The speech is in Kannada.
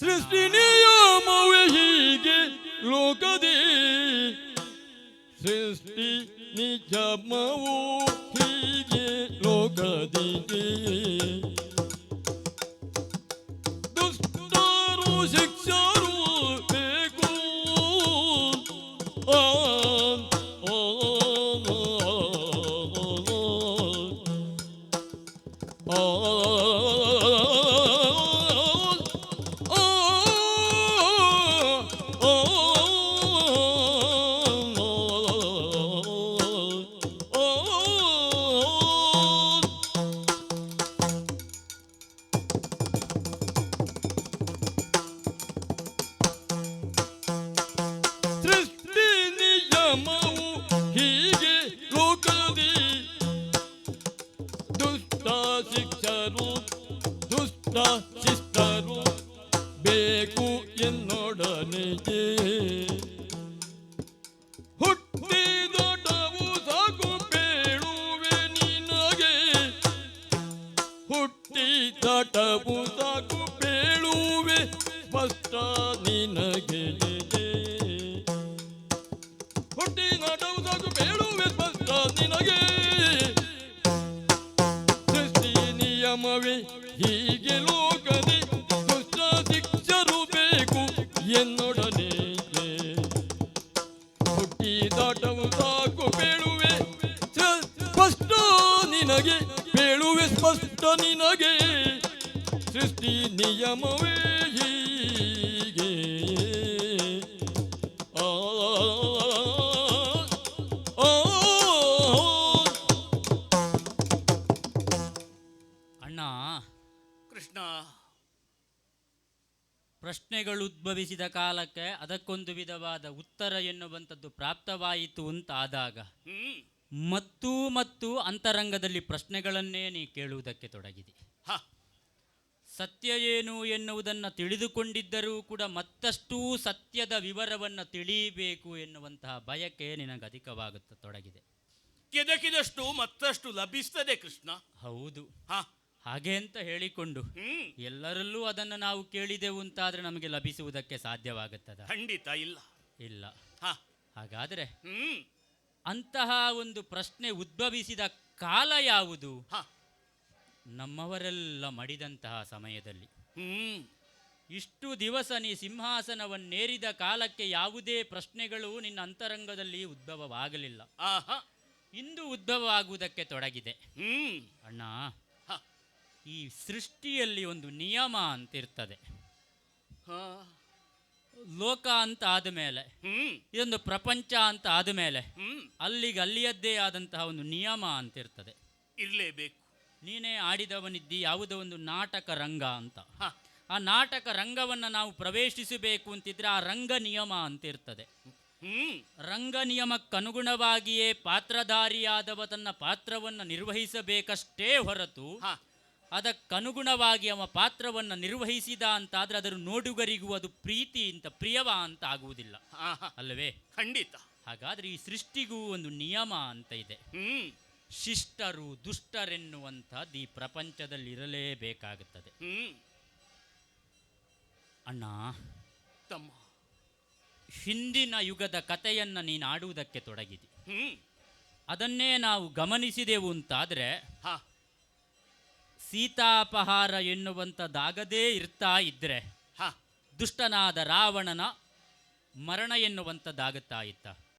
ಸೃಷ್ಟಿ ನಿಯಮವೇ ಹೀಗೆ ಲೋಕದಿ ಸೃಷ್ಟಿ ನಿಯಮವು ಹೀಗೆ ಲೋಕದಿ ದುಷ್ಟರು ಶಿಕ್ಷರು ಬೇಕು ಆ, ಶಿಕ್ಷರು ದುಷ್ಟ ಶಿಷ್ಟರು ಬೇಕು ಎನ್ನೊಡನೆಗೆ ಹುಟ್ಟಿದೊಡವು ಸಾಕು ಬೇಳುವೆ ನಿನಗೆ. ಹುಟ್ಟಿದಟವು ಸಾಕು ಬೇಳುವೆ ಸ್ಪಷ್ಟ ನಿನಗೆ. ನಿಯಮವೇ ಹೀಗೆ ಲೋಕದಿ ದುಷ್ಟ ಶಿಕ್ಷರು ಬೇಕು ಎನ್ನೊಡನೆ. ಹುಟ್ಟಿ ದಾಟವು ಸಾಕು ಬೇಳುವೆ ಸ್ಪಷ್ಟ ನಿನಗೆ ಬೇಳುವೆ ಸ್ಪಷ್ಟ ನಿನಗೆ. ಸೃಷ್ಟಿ ನಿಯಮವೇ. ಕೃಷ್ಣ. ಪ್ರಶ್ನೆಗಳು ಉದ್ಭವಿಸಿದ ಕಾಲಕ್ಕೆ ಅದಕ್ಕೊಂದು ವಿಧವಾದ ಉತ್ತರ ಎನ್ನುವಂಥದ್ದು ಪ್ರಾಪ್ತವಾಯಿತು ಅಂತ ಆದಾಗ ಮತ್ತು ಮತ್ತು ಅಂತರಂಗದಲ್ಲಿ ಪ್ರಶ್ನೆಗಳನ್ನೇ ನೀ ಕೇಳುವುದಕ್ಕೆ ತೊಡಗಿದೆ. ಸತ್ಯ ಏನು ಎನ್ನುವುದನ್ನು ತಿಳಿದುಕೊಂಡಿದ್ದರೂ ಕೂಡ ಮತ್ತಷ್ಟು ಸತ್ಯದ ವಿವರವನ್ನು ತಿಳಿಯಬೇಕು ಎನ್ನುವಂತಹ ಬಯಕೆ ನಿನಗೆ ಅಧಿಕವಾಗುತ್ತ ತೊಡಗಿದೆ. ಕೆದಕಿದಷ್ಟು ಮತ್ತಷ್ಟು ಲಭಿಸ್ತದೆ ಕೃಷ್ಣ. ಹೌದು. ಹ. ಹಾಗೆ ಅಂತ ಹೇಳಿಕೊಂಡು ಎಲ್ಲರಲ್ಲೂ ಅದನ್ನು ನಾವು ಕೇಳಿದೆವು ಅಂತಾದರೆ ನಮಗೆ ಲಭಿಸುವುದಕ್ಕೆ ಸಾಧ್ಯವಾಗುತ್ತದ? ಖಂಡಿತ ಇಲ್ಲ. ಇಲ್ಲ. ಹಾಗಾದ್ರೆ ಹಾಗಾದರೆ ಅಂತಹ ಒಂದು ಪ್ರಶ್ನೆ ಉದ್ಭವಿಸಿದ ಕಾಲ ಯಾವುದು? ಹ. ನಮ್ಮವರೆಲ್ಲ ಮಡಿದಂತಹ ಸಮಯದಲ್ಲಿ. ಹ್ಮ್. ಇಷ್ಟು ದಿವಸ ನೀ ಸಿಂಹಾಸನವನ್ನೇರಿದ ಕಾಲಕ್ಕೆ ಯಾವುದೇ ಪ್ರಶ್ನೆಗಳು ನಿನ್ನ ಅಂತರಂಗದಲ್ಲಿ ಉದ್ಭವವಾಗಲಿಲ್ಲ. ಆಹಾ. ಇಂದು ಉದ್ಭವವಾಗುವುದಕ್ಕೆ ತೊಡಗಿದೆ. ಹ್ಮ್. ಅಣ್ಣ ಹ ಈ ಸೃಷ್ಟಿಯಲ್ಲಿ ಒಂದು ನಿಯಮ ಅಂತಿರ್ತದೆ. ಇರ್ತದೆ ಲೋಕ ಅಂತ ಆದಮೇಲೆ ಹ್ಮ್. ಇದೊಂದು ಪ್ರಪಂಚ ಅಂತ ಆದಮೇಲೆ ಅಲ್ಲಿಗೆ ಅಲ್ಲಿಯದ್ದೇ ಆದಂತಹ ಒಂದು ನಿಯಮ ಅಂತಿರ್ತದೆ. ಇರಲೇಬೇಕು. ನೀನೇ ಆಡಿದವನಿದ್ದಿ ಯಾವುದೋ ಒಂದು ನಾಟಕ ರಂಗ ಅಂತ. ಆ ನಾಟಕ ರಂಗವನ್ನು ನಾವು ಪ್ರವೇಶಿಸಬೇಕು ಅಂತಿದ್ರೆ ಆ ರಂಗ ನಿಯಮ ಅಂತಿರ್ತದೆ. ಇರ್ತದೆ ರಂಗ ನಿಯಮಕ್ಕನುಗುಣವಾಗಿಯೇ ಪಾತ್ರಧಾರಿಯಾದವ ತನ್ನ ಪಾತ್ರವನ್ನು ನಿರ್ವಹಿಸಬೇಕಷ್ಟೇ ಹೊರತು ಹ. ಅದಕ್ಕನುಗುಣವಾಗಿ ಅವ ಪಾತ್ರವನ್ನು ನಿರ್ವಹಿಸಿದ ಅಂತಾದ್ರೆ ಅದರ ನೋಡುಗರಿಗೂ ಅದು ಪ್ರೀತಿ ಅಂತ ಪ್ರಿಯವ ಅಂತ ಆಗುವುದಿಲ್ಲ. ಆಹ. ಅಲ್ಲವೇ? ಖಂಡಿತ. ಹಾಗಾದ್ರೆ ಈ ಸೃಷ್ಟಿಗೂ ಒಂದು ನಿಯಮ ಅಂತ ಇದೆ. ಶಿಷ್ಟರು ದುಷ್ಟರೆನ್ನುವಂಥದ್ದು ಈ ಪ್ರಪಂಚದಲ್ಲಿ ಇರಲೇಬೇಕಾಗುತ್ತದೆ ಅಣ್ಣ ತಮ್ಮ. ಹಿಂದಿನ ಯುಗದ ಕಥೆಯನ್ನು ನೀನು ಆಡುವುದಕ್ಕೆ ತೊಡಗಿದೆ. ಹ್ಮ್. ಅದನ್ನೇ ನಾವು ಗಮನಿಸಿದೆವು ಅಂತಾದರೆ ಹ. ಸೀತಾಪಹಾರ ಎನ್ನುವಂಥದ್ದಾಗದೇ ಇರ್ತಾ ಇದ್ದರೆ ಹ. ದುಷ್ಟನಾದ ರಾವಣನ ಮರಣ ಎನ್ನುವಂಥದ್ದಾಗುತ್ತಾ ಇತ್ತ.